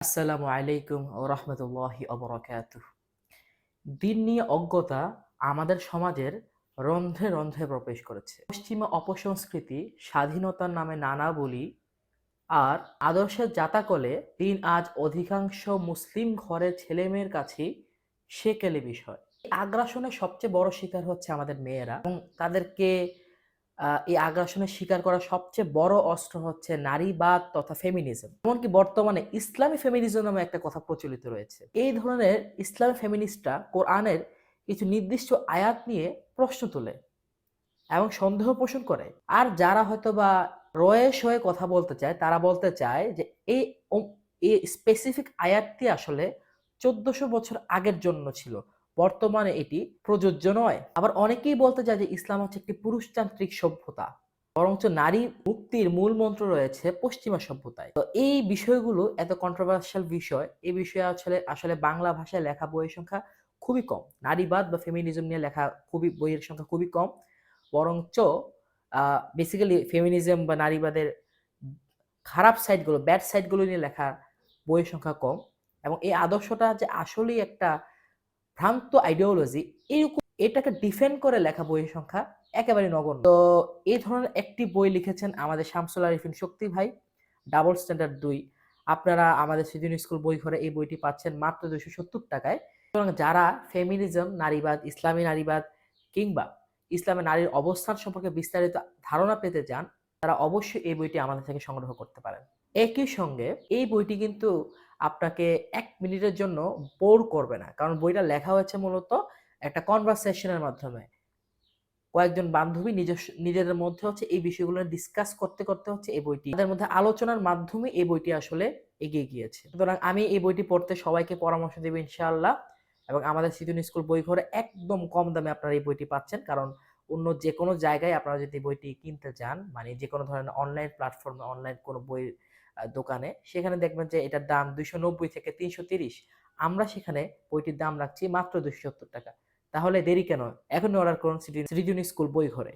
আসসালামু আলাইকুম রহমতুল্লাহি অবরাকাত দিন নিয়ে অজ্ঞতা আমাদের সমাজের রন্ধ্রে রন্ধ্রে প্রবেশ করেছে। পশ্চিমা অপসংস্কৃতি স্বাধীনতার নামে নানা বলি আর আদর্শের জাতাকলে দিন আজ অধিকাংশ মুসলিম ঘরের ছেলেমেয়ের কাছেই সেকেলে বিষয়। আগ্রাসনের সবচেয়ে বড় শিকার হচ্ছে আমাদের মেয়েরা এবং তাদেরকে এই আগ্রাসনের শিকার করা সবচেয়ে বড় অস্ত্র হচ্ছে নারীবাদ তথা ফেমিনিজম এমনকি বর্তমানে ইসলামী ফেমিনিজম নামে একটা কথা প্রচলিত রয়েছে। এই ধরনের ইসলামী ফেমিনিস্টরা কোরআনের কিছু নির্দিষ্ট আয়াত নিয়ে প্রশ্ন তোলে এবং সন্দেহ পোষণ করে। আর যারা হয়তো বা রয়ে সয়ে কথা বলতে চায়, তারা বলতে চায় যে এই এই স্পেসিফিক আয়াতটি আসলে চোদ্দশো বছর আগের জন্য ছিল। বর্তমানে এটি প্রযোজ্য নয়। আবার অনেকেই বলতে চায় যে ইসলাম হচ্ছে একটি পুরুষতান্ত্রিক সভ্যতা, বরঞ্চ নারী মুক্তির মূল মন্ত্র রয়েছে পশ্চিমা সভ্যতায়। তো এই বিষয়গুলো এত কন্ট্রোভার্সিয়াল বিষয় এই বিষয়ে আসলে আসলে বাংলা ভাষায় লেখা বইয়ের সংখ্যা খুবই কম। নারীবাদ বা ফেমিনিজম নিয়ে লেখা খুবই, বইয়ের সংখ্যা খুবই কম। বরঞ্চ বেসিক্যালি ফেমিনিজম বা নারীবাদের খারাপ সাইডগুলো ব্যাড সাইডগুলো নিয়ে লেখা বইয়ের সংখ্যা কম। এবং এই আদর্শটা যে আসলেই একটা ভ্রান্ত আইডিওলজি এরকম এটাকে ডিফেন্ড করে লেখা বইয়ের সংখ্যা একেবারে নগণ্য। তো এই ধরনের একটি বই লিখেছেন আমাদের শামসুল আরিফিন শক্তি ভাই ডাবল স্ট্যান্ডার্ড দুই। আপনারা আমাদের সিজন স্কুল বই ঘরে এই বইটি পাচ্ছেন মাত্র দুশো সত্তর টাকায়। সুতরাং যারা ফেমিনিজম নারীবাদ, ইসলামী নারীবাদ কিংবা ইসলামে নারীর অবস্থান সম্পর্কে বিস্তারিত ধারণা পেতে চান, তারা অবশ্যই এই বইটি আমাদের থেকে সংগ্রহ করতে পারেন। একই সঙ্গে এই বইটি কিন্তু আপনাকে এক মিনিটের জন্য বোর করবে না। কারণ বইটা লেখা হয়েছে মূলত একটা কনভারসেশনের মাধ্যমে। কয়েকজন বান্ধবী নিজস্ব, নিজেদের মধ্যে হচ্ছে এই বিষয়গুলো ডিসকাস করতে করতে হচ্ছে এই বইটি। তাদের মধ্যে আলোচনার মাধ্যমে এই বইটি আসলে এগিয়ে গিয়েছে। সুতরাং আমি এই বইটি পড়তে সবাইকে পরামর্শ দেব ইনশাআল্লাহ। এবং আমাদের সিজন স্কুল বই ঘরে একদম কম দামে আপনারা এই বইটি পাচ্ছেন। কারণ অন্য যে কোনো জায়গায় আপনারা যদি বইটি কিনতে চান মানে যে কোনো ধরনের অনলাইন প্ল্যাটফর্মে অনলাইন কোনো বই দোকানে, সেখানে দেখবেন যে এটার দাম দুইশো নব্বই থেকে তিনশো তিরিশ। আমরা সেখানে বইটির দাম রাখছি মাত্র সত্তর টাকা। তাহলে দেরি কেন? এখনই অর্ডার করুন সৃজন স্কুল বই ঘরে